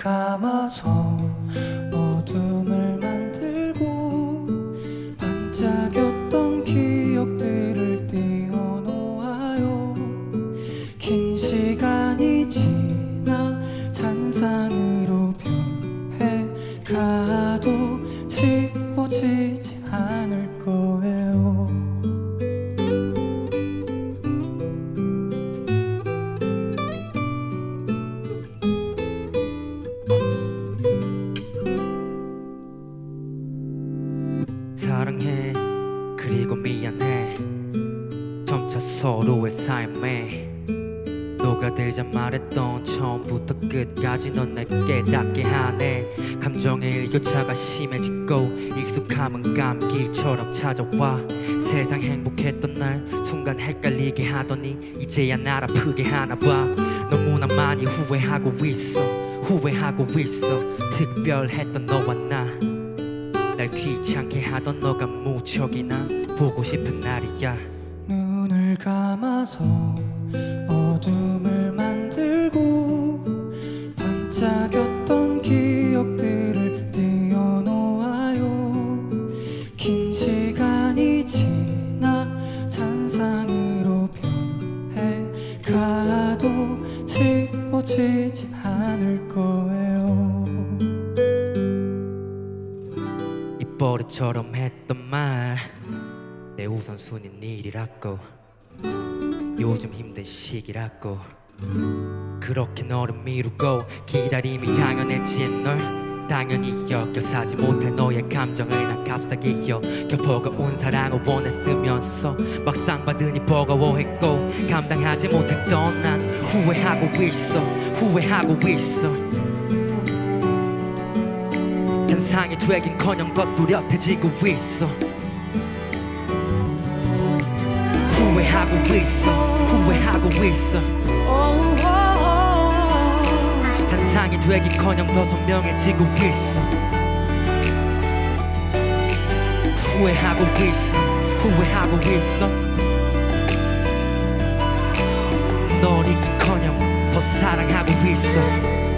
감아서 어둠을 만들고 반짝였던 기억들을 띄워놓아요. 긴 시간이 지나 잔상으로 변해 가도 지워지진 않을 거 사랑해. 그리고 미안해. 점차 서로의 삶에 녹아들자 말했던 처음부터 끝까지 넌 날 깨닫게 하네. 감정의 일교차가 심해지고 익숙함은 감기처럼 찾아와. 세상 행복했던 날 순간 헷갈리게 하더니 이제야 날 아프게 하나 봐. 너무나 많이 후회하고 있어. 후회하고 있어. 특별했던 너와 나 날 귀찮게 하던 너가 무척이나 보고 싶은 날이야. 눈을 감아서 어둠을 만들고 반짝였던 기억들을 띄워놓아요. 긴 시간이 지나 잔상으로 변해 가도 지워지진 않을 거예요 버릇처럼 했던 말. 내 우선순위는 일이라고. 요즘 힘든 시기라고. 그렇게 너를 미루고 기다림이 당연했지 널. 당연히 여겨 사지 못할 너의 감정을 난 값싸게 여겨보고 온 사랑을 원했으면서 막상 받으니 버거워했고 감당하지 못했던 난 후회하고 있어 후회하고 있어 잔상이 되긴커녕 더 뚜렷해지고 있어. 후회하고 있어. 후회하고 있어. 잔상이 되긴커녕 더 선명해지고 있어. 후회하고 있어. 후회하고 있어. 널 잊긴커녕 더 사랑하고 있어